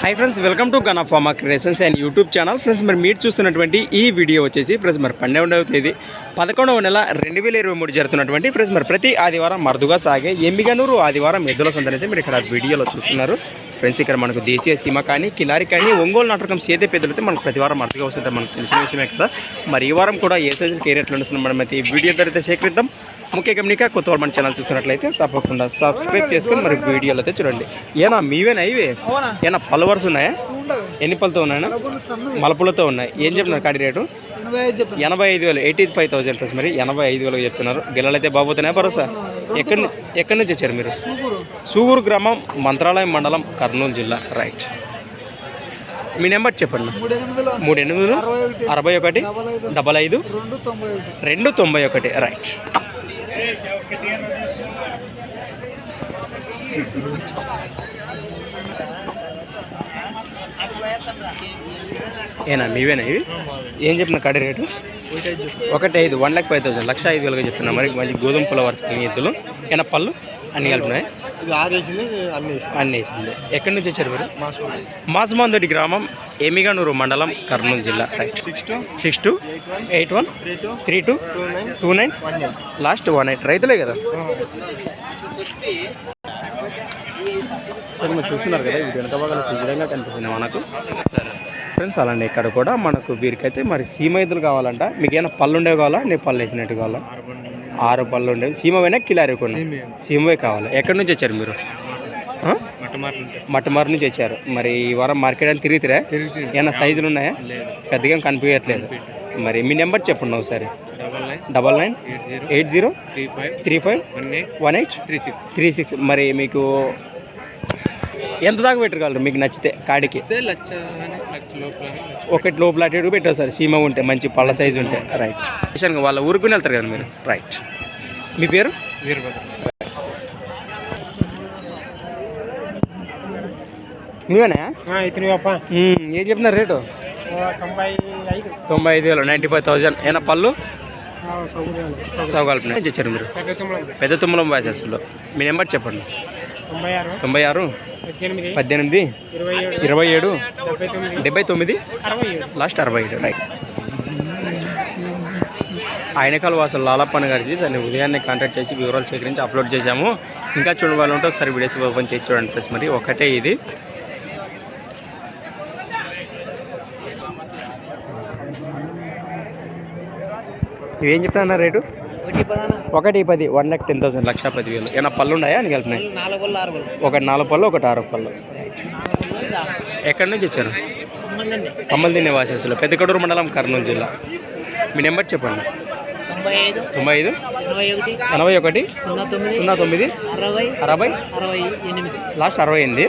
Hi friends welcome to gun pharma creations and YouTube channel friends మరి మీరు చూస్తున్నటువంటి ఈ వీడియో వచ్చేసి ఫ్రెండ్స్ మరి పన్నెండవ తేదీ పదకొండవ నెల రెండు వేల ఇరవై మూడు జరుగుతున్నటువంటి ఫ్రెండ్స్ మరి ప్రతి ఆదివారం మరుదుగా సాగే ఎమ్మిగనూరు ఆదివారం ఎద్దుల సందడి అయితే మీరు ఇక్కడ వీడియోలో చూస్తున్నారు. ఫ్రెండ్స్ ఇక్కడ మనకు దేశీయ సీమ కానీ కిలారి కానీ ఒంగోలు నాటకం సేదే పెద్దలైతే మనకు ప్రతి వారం మరుదుగా వస్తుంటే మనకు తెలిసిన విషయమే కదా. మరి ఈ వారం కూడా ఏ సైజు ఏ రేట్లు మనం అయితే ఈ వీడియో ద్వారా అయితే సేకరిద్దాం. ముఖ్య గమనిక కొత్త వాళ్ళు మన ఛానల్ చూసినట్లయితే తప్పకుండా సబ్స్క్రైబ్ చేసుకొని మరి వీడియోలో అయితే చూడండి. ఏనా మీవేనా ఇవి? ఏనా పలువర్స్ ఉన్నాయా? ఎన్ని పళ్ళతో ఉన్నాయా మలపులతో ఉన్నాయి. ఏం చెప్తున్నారు కాడి రేటు? ఎనభై ఐదు వేలు. ఎయిటీ ఫైవ్ థౌసండ్ ప్లస్ మరి. ఎనభై ఐదు వేలకు చెప్తున్నారు. గిల్లలు అయితే బాబోతున్నాయా భరోసా ఎక్కడి ఎక్కడి నుంచి వచ్చారు మీరు? సూగూరు. గ్రామం మంత్రాలయం మండలం కర్నూలు జిల్లా. రైట్. మీ నెంబర్ చెప్పండి. మూడు ఎనిమిది అరవై ఒకటి. డబల్ ఐదు. రెండు తొంభై ఒకటి. రైట్. ఏనా మీవేనా ఇవి? ఏం చెప్పిన కడి రేటు? ఒకటి ఐదు వన్ ల్యాక్ ఫైవ్ థౌసండ్ లక్ష ఐదు వేలుగా చెప్తున్నా మరి మంచి గోధుమ పుల వరుస ఎద్దులు ఏనా పళ్ళు? అన్ని కలిపినాయి? అన్ని వేసింది. ఎక్కడి నుంచి వచ్చారు మీరు? మాసమందొడి గ్రామం ఎమిగనూరు మండలం కర్నూలు జిల్లా. Right six two six two eight one three two two nine last one eight రైతులే కదా? సరే మీరు చూస్తున్నారు కదా వీడియో వెనక విధంగా కనిపిస్తుంది మనకు. ఫ్రెండ్స్ అలానే ఇక్కడ కూడా మనకు వీరికైతే మరి సీమ ఎద్దులు కావాలంట. మీకు ఏమైనా పళ్ళు ఉండేవి కావాలా? నీ పళ్ళు వేసినట్టు కావాలా? ఆరు పళ్ళు ఉండేవి. సీమవైనా కిలారి కొన్ని సీమవే కావాలి. ఎక్కడి నుంచి వచ్చారు మీరు? మట్టమారు నుంచి వచ్చారు. మరి ఈ వారం మార్కెట్ అని తిరుగుతురా? ఏమైనా సైజులు ఉన్నాయా? పెద్దగా కనిపించట్లేదు. మరి మీ నెంబర్ చెప్పండి ఒకసారి. Double nine nine eight zero three five three five one eight one eight three six. Three six. మరి మీకు ఎంత దాకా పెట్టగలరు మీకు నచ్చితే కాడికి? ఒకటి లోపల అటు పెట్టారు సార్ సీమ ఉంటే మంచి పళ్ళ సైజు ఉంటే. రైట్ వాళ్ళ ఊరుకుని వెళ్తారు కదా మీరు? రైట్ మీ పేరు? ఏం చెప్తున్నారు రేటు? తొంభై ఐదు. వేలు నైంటీ ఫైవ్ థౌజండ్ ఏమైనా పళ్ళు? సౌకల్పన వచ్చారు మీరు? పెద్ద తుమ్మలం. వాసేస్లో మీ నెంబర్ చెప్పండి. తొంభై ఆరు. పద్దెనిమిది. ఇరవై ఏడు. డెబ్బై తొమ్మిది. లాస్ట్ అరవై ఏడు. రైట్ ఆయనకాల వాసులు లాలప్పన్న గారిది. దాన్ని ఉదయాన్నే కాంటాక్ట్ చేసి వివరాలు సేకరించి అప్లోడ్ చేశాము. ఇంకా చూడవాలి ఉంటే ఒకసారి వీడియోస్ ఓపెన్ చేసి చూడండి ప్లస్ మరి. ఒకటే ఇది. ఇవేం చెప్తున్నా రేటు? ఒకటి పది వన్ ల్యాక్ టెన్ థౌసండ్ లక్ష పది వేలు. ఏమైనా పళ్ళు ఉన్నాయా అని కలిపినాయి ఒకటి నాలుగు పళ్ళు ఒకటి ఆరు పళ్ళు. ఎక్కడి నుంచి వచ్చారు? కమ్మల్ తినే వాసేసులు పెద్దకడూరు మండలం కర్నూలు జిల్లా. మీ నెంబర్ చెప్పండి. తొంభై ఐదు. ఎనభై ఒకటి? సున్నా తొమ్మిది. సున్నా తొమ్మిది? అరవై. అరవై? అరవై ఎనిమిది. లాస్ట్ అరవై ఎనిమిది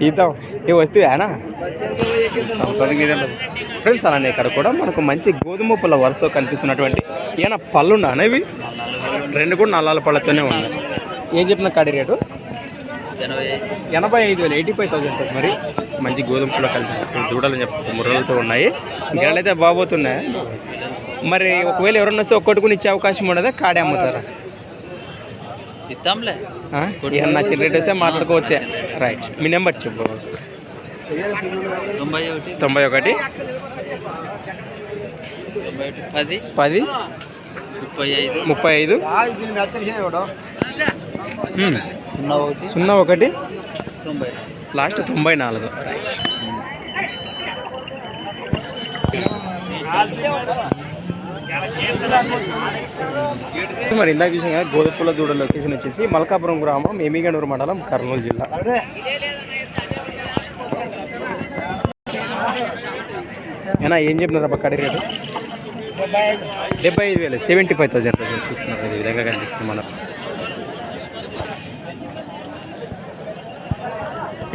తీద్దాం. ఏ వస్తువేనా ఫ్రెండ్స్ అలానే ఇక్కడ కూడా మనకు మంచి గోధుమ పుల్ల వరుసతో కనిపిస్తున్నటువంటి ఏమైనా పళ్ళు అనేవి రెండు కూడా నల్లాల పళ్ళతోనే ఉన్నాయి. ఏం చెప్పిన కాడి రేటు? ఎనభై ఐదు వేలు ఎయిటీ ఫైవ్ థౌసండ్ ప్లస్ మరి. మంచి గోధుమ పుల్ల కలిసి దూడలు చెప్పి ముర్రలతో ఉన్నాయి. ఇంకేళ్ళైతే బాగోతున్నాయి మరి ఒకవేళ ఎవరన్నా వస్తే ఒక్కటి కూడా ఇచ్చే అవకాశం ఉండదా? కాడే అమ్ముతారా? ఇద్దాంలే. నచ్చిన రేట్ వస్తే మాట్లాడుకోవచ్చే. రైట్ మీ నెంబర్ చెప్పు. తొంభై ఒకటి. తొంభై పది. పది. ముప్పై ఐదు. ముప్పై ఐదు. సున్నా ఒకటి. సున్నా ఒకటి. తొంభై. లాస్ట్ తొంభై నాలుగు. రైట్ మరి ఇందాక చూసాం కదా గోధుపుల దూడ లొకేషన్ వచ్చేసి మల్కాపురం గ్రామం ఎమిగనూరు మండలం కర్నూలు జిల్లా. ఏనా ఏం చెప్పినారు అబ్బా కడి రేటు? డెబ్బై ఐదు వేలు సెవెంటీ ఫైవ్ థౌసండ్ చూస్తున్నారు ఈ విధంగా కనిపిస్తుంది మనం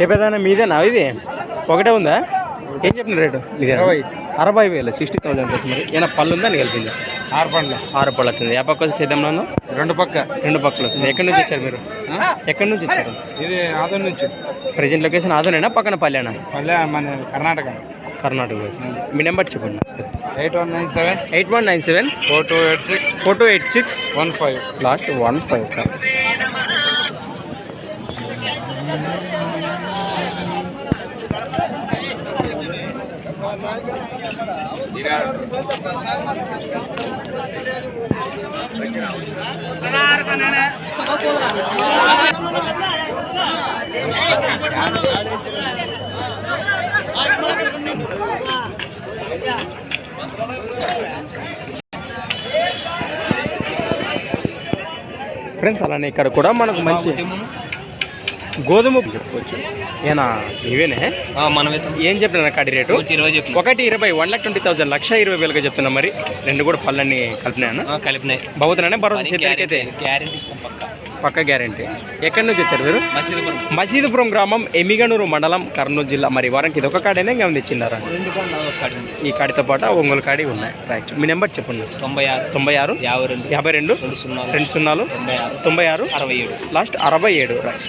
ఏ పెద్దనా మీదేనా? ఇది ఒకటే ఉందా? ఏం చెప్పిన రేటు? ఇది అరవై. అరవై వేలు సిక్స్టీ థౌసండ్ ప్లస్ మరి. ఏమైనా పళ్ళు ఉందా కలిపింది ఆరు పండ్లు ఆరు పళ్ళు వస్తుంది. ఏ పక్క వచ్చి రెండు పక్క. రెండు పక్కలు వస్తుంది. ఎక్కడి నుంచి వచ్చారు మీరు? ఎక్కడి నుంచి వచ్చారు? ఇది ఆదోన్ నుంచి. ప్రజెంట్ లొకేషన్ ఆదోనేనా పక్కన పల్లెనా? మళ్ళీ మన కర్ణాటక. కర్ణాటక. మీ నెంబర్ చెప్పండి. Eight one nine seven. Eight one nine seven. Four two eight six. Four two eight six. One five. Last one five. Friends అలానే ఇక్కడ కూడా మనకు మంచి గోధుమ చెప్పుకోవచ్చు ఏనా? ఇవేనే? మనమే ఏం చెప్పిన కాడి రేటు? ఒకటి ఇరవై వన్ లాక్ ట్వంటీ థౌసండ్ లక్ష ఇరవై వేలుగా చెప్తున్నా మరి. రెండు కూడా పళ్ళని కలిపినాను కలిపినాయి. బాగుతున్నానే భరోసా చేతికైతే గ్యారెంటీ పక్క. గ్యారంటీ. ఎక్కడి నుంచి వచ్చారు మీరు? మసీదుపురం. గ్రామం ఎమిగనూరు మండలం కర్నూలు జిల్లా. మరి వారానికి ఇది ఒక కాడేనే? ఇంకా తెచ్చిన్నారా ఈ కాడితో పాటు ఒంగోలు కాడి ఉన్నాయి. రైట్ మీ నెంబర్ చెప్పండి. తొంభై ఆరు. తొంభై ఆరు? యాభై రెండు. యాభై రెండు? రెండు సున్నా రెండు సున్నాలు? తొంభై ఆరు. తొంభై ఆరు? అరవై ఏడు. లాస్ట్ అరవై ఏడు. రైట్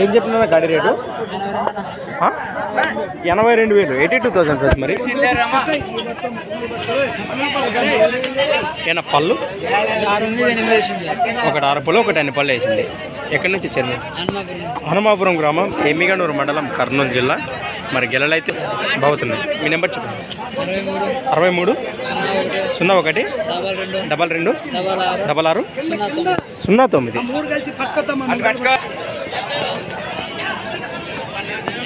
ఏం చెప్పినా గాడి రేటు? ఎనభై రెండు వేలు. ఎయిటీ టూ థౌసండ్ ప్లస్ మరి. ఏనా పళ్ళు? ఒకటి ఆరు పళ్ళు ఒకటి అన్ని పళ్ళు వేసింది. ఎక్కడి నుంచి వచ్చారు మీరు? హనుమాపురం గ్రామం ఎమ్మిగనూరు మండలం కర్నూలు జిల్లా. మరి గెలలైతే బాగుతున్నాయి. మీ నెంబర్ చెప్పండి. అరవై మూడు సున్నా ఒకటి డబల్ రెండు డబల్ ఆరు సున్నా తొమ్మిది.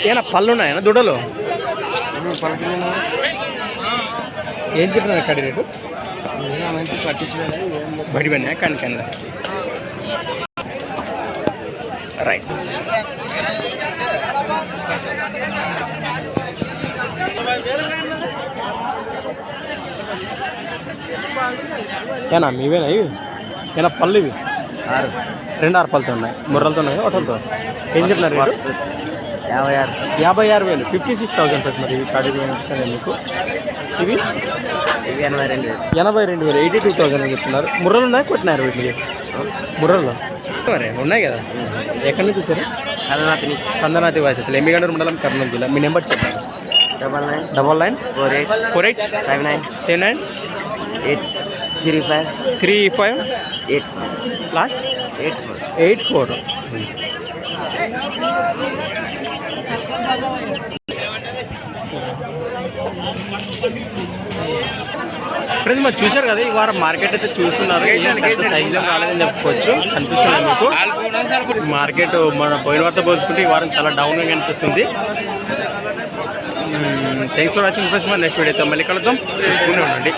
ఏనా పళ్ళు ఉన్నాయా దుడలు? ఏం చెప్పిన కడి రేటు? మంచి పట్టించుకోవాలి బడి పడినా కానీ కానీ రైట్. ఏనా మీవేనా ఇవి? ఏనా పళ్ళు ఇవి? ఆరు. రెండు ఆరు పళ్ళతో ఉన్నాయి. ముర్రలతో ఉన్నాయి ఒకటలతో ఏం చెప్పినారు యాభై ఆరు. యాభై ఆరు వేలు. ఫిఫ్టీ సిక్స్ థౌసండ్ ప్లస్ మరి ఇవి కాడి ఇస్తాను మీకు. ఇవి? ఇవి ఎనభై రెండు ఎనభై రెండు వేలు. ఎయిటీ టూ థౌసండ్ అని చెప్తున్నారు. ముర్రలు ఉన్నాయి కొట్టినారు వీటికి ముర్రలు మరి ఉన్నాయి కదా. ఎక్కడి నుంచి వచ్చారు? కలనాథ్ నుంచి. కందనాతి వాయిస్ అసలు. ఎమ్మిగండూరు మండలం కర్నూలు జిల్లా. మీ నెంబర్ చెప్పండి. Double nine. Double nine? Four eight. Four eight? Five nine. Seven nine? Eight. Three five. Three five? Eight four. Last? Eight four. Eight four. Friends మరి చూశారు కదా ఈ వారం మార్కెట్ అయితే చూస్తున్నారు. సైజులో రాలేదని చెప్పుకోవచ్చు. కనిపిస్తుంది మీకు. మార్కెట్ మన పోయిన వారితో పోల్చుకుంటే ఈ వారం చాలా డౌన్గా కనిపిస్తుంది థ్యాంక్స్ ఫర్ వాచింగ్ ఫ్రెండ్స్ మరి నెక్స్ట్ వీడియోతో మళ్ళీ కలుద్దాం. ఉండండి.